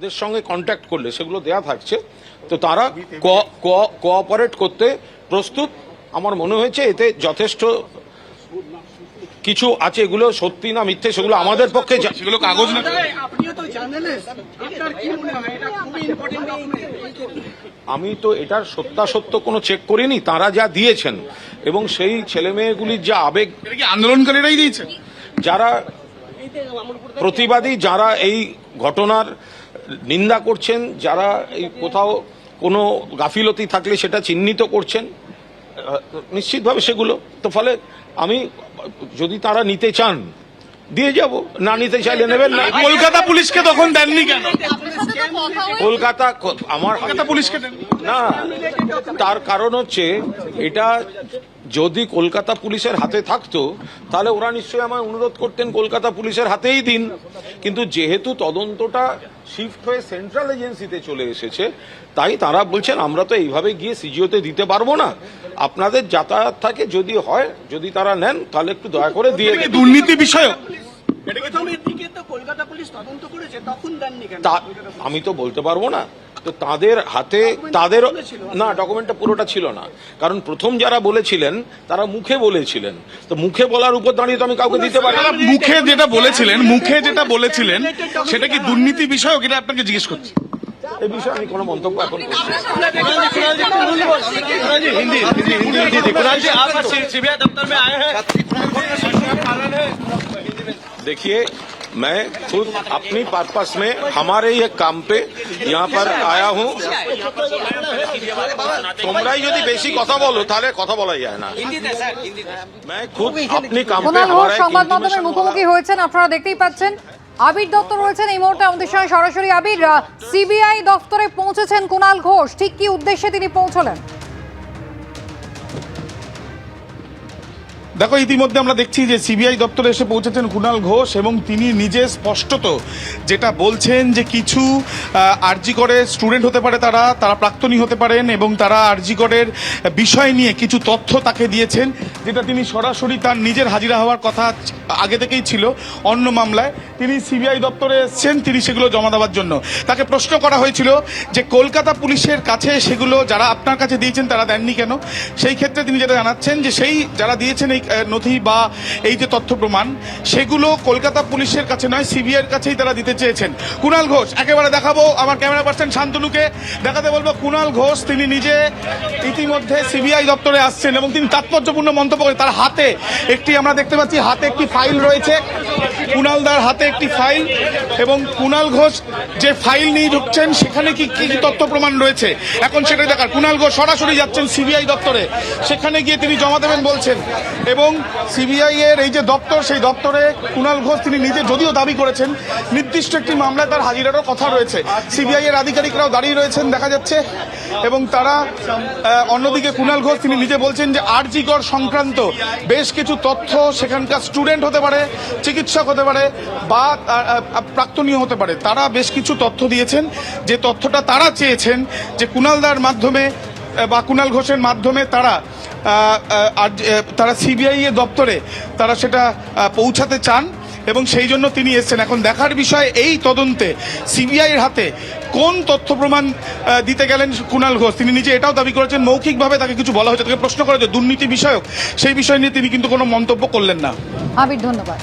ওদের সঙ্গে কন্ট্যাক্ট করলে সেগুলো দেয়া থাকছে। তো তারা কোঅপারেট করতে প্রস্তুত। আমার মনে হয়েছে এতে যথেষ্ট কিছু আছে এগুলো সত্যি না মিথ্যে সেগুলো আমাদের পক্ষে সেগুলো কাগজ না। আপনিও তো জার্নালিস্ট আপনার কি মনে হয়? এটা খুবই ইম্পর্টেন্ট ডকুমেন্ট আমি তো এটার সত্যাসত্য কোনো চেক করিনি তারা যা দিয়েছেন। এবং সেই ছেলে মেয়েগুলির যা আবেগ আন্দোলনকারীরাই দিয়েছে? যারা প্রতিবাদী যারা এই ঘটনার নিন্দা করছেন যারা এই কোথাও কোনো গাফিলতি থাকলে সেটা চিহ্নিত করছেন নিশ্চিতভাবে সেগুলো তো ফলে আমি যদি তারা নিতে চান দিয়ে যাব না নিতে চাইলে নেবেন না। কলকাতা পুলিশকে তখন দেননি কেন? কলকাতা আমার কলকাতা পুলিশকে না তার কারণ হচ্ছে এটা যদি কলকাতা পুলিশের হাতে থাকতো তাহলে ওরা নিশ্চয়ই আমায় অনুরোধ করতেন কলকাতা পুলিশের হাতেই দিন। কিন্তু যেহেতু তদন্তটা শিফট হয়ে সেন্ট্রাল এজেন্সিতে চলে এসেছে তাই তারা বলছেন আমরা তো এইভাবে গিয়ে সিজিওতে দিতে পারব না। আপনাদের যাতায়াত থাকে যদি হয় যদি তারা নেন তাহলে একটু দয়া করে দিয়ে এটা দুর্নীতি বিষয় প্রথমের দিকে তো কলকাতা পুলিশ তদন্ত করেছে তখন দেননি কেন? তা আমি তো বলতে পারব না। তো তাদের হাতে তাদের না ডকুমেন্টটা পুরোটা ছিল না কারণ প্রথম যারা বলেছিলেন তারা মুখে বলেছিলেন তো মুখে বলার উপর দাঁড়িয়ে তো আমি কাউকে দিতে পারি না মুখে যেটা বলেছিলেন মুখে যেটা বলেছিলেন সেটা কি দুর্নীতি বিষয়ক এটা আপনাকে জিজ্ঞেস করছি এই বিষয়ে আমি কোনো মন্তব্য এখন করছি না। हिंदी हिंदी हिंदी हिंदी कुणाल जी आप सीबीआई दफ्तर में आए हैं देखिए मैं खुद अपनी पर्पस में हमारे ही एक काम पे यहाँ पर आया हूँ তোমরাই যদি বেশি কথা বলো তাহলে কথা বলাই যায় না मैं खुद अपनी काम पे কুণাল ঘোষ हमारा एक সংবাদ intimation মাধ্যমের हमारा- মুখোমুখি হয়েছেন আপনারা দেখতেই পাচ্ছেন আবির দত্ত রয়েছেন এই মুহূর্তে আমাদের সঙ্গে সরাসরি আবির সিবিআই দফতরে পৌঁছেছেন কুণাল ঘোষ ঠিক কি উদ্দেশ্যে তিনি পৌঁছলেন দেখো, ইতিমধ্যে আমরা দেখছি যে সিবিআই দপ্তরে এসে পৌঁছেছেন কুণাল ঘোষ এবং তিনি নিজে স্পষ্টত যেটা বলছেন যে কিছু আরজি করে স্টুডেন্ট হতে পারে তারা তারা প্রাক্তনী হতে পারেন এবং তারা আরজি করের বিষয় নিয়ে কিছু তথ্য তাকে দিয়েছেন, যেটা তিনি সরাসরি তার নিজের হাজিরা হওয়ার কথা আগে থেকেই ছিল অন্য মামলায়। তিনি সিবিআই দপ্তরে এসেছেন, তিনি সেগুলো জমা দেওয়ার জন্য। তাকে প্রশ্ন করা হয়েছিল যে কলকাতা পুলিশের কাছে সেগুলো যারা আপনার কাছে দিয়েছেন তারা দেননি কেন? সেই ক্ষেত্রে তিনি যেটা জানাচ্ছেন যে সেই যারা দিয়েছেন এই নথি বা এই যে তথ্য প্রমাণ, সেগুলো কলকাতা পুলিশের কাছে নয়, সিবিআইয়ের কাছেই তারা দিতে চেয়েছেন। কুণাল ঘোষ, একেবারে দেখাবো আমার ক্যামেরা পার্সন শান্তনুকে। দেখাতে বলব, কুণাল ঘোষ, তিনি নিজে ইতিমধ্যে সিবিআই দপ্তরে আসছেন এবং তিনি তাৎপর্যপূর্ণ মন্তব্য করেন তার হাতে একটি, আমরা দেখতে পাচ্ছি, হাতে একটি ফাইল রয়েছে। কুণালদার হাতে একটি ফাইল এবং কুণাল ঘোষ যে ফাইল নিয়ে ঢুকছেন, সেখানে কি কি তথ্য প্রমাণ রয়েছে? এখন সেটাই দেখার। কুণাল ঘোষ সরাসরি যাচ্ছেন সিবিআই দপ্তরে। সেখানে গিয়ে তিনি জমা দেবেন বলছেন। এবং সিবিআই এর এই যে দপ্তর, সেই দপ্তরে কুণাল ঘোষ তিনি নিজে যদিও দাবি করেছেন, নির্দিষ্ট একটি মামলায় তার হাজিরারও কথা রয়েছে। সিবিআই এর আধিকারিকরাও দাঁড়িয়ে রয়েছেন, দেখা যাচ্ছে। এবং তারা অন্যদিকে কুণাল ঘোষ, তিনি নিজে বলছেন যে আরজিকর সংক্রান্ত বেশ কিছু তথ্য সেখানকার স্টুডেন্ট হতে পারে, চিকিৎসক হতে পারে বা প্রাক্তনীয় হতে পারে। তারা বেশ কিছু তথ্য দিয়েছেন। যে তথ্যটা তারা চেয়েছেন যে কুণালদার মাধ্যমে বা কুণাল ঘোষের মাধ্যমে তারা তারা সিবিআই দপ্তরে তারা সেটা পৌঁছাতে চান। এবং সেই জন্য তিনি এসছেন। এখন দেখার বিষয়, এই তদন্তে সিবিআইয়ের হাতে কোন তথ্য প্রমাণ দিতে গেলেন কুণাল ঘোষ? তিনি নিজে এটাও দাবি করেছেন, মৌখিকভাবে তাকে কিছু বলা হয়েছে। তাকে প্রশ্ন করা হয়েছে, দুর্নীতি বিষয়ক। সেই বিষয় নিয়ে তিনি কিন্তু কোনো মন্তব্য করলেন না। আবির, ধন্যবাদ।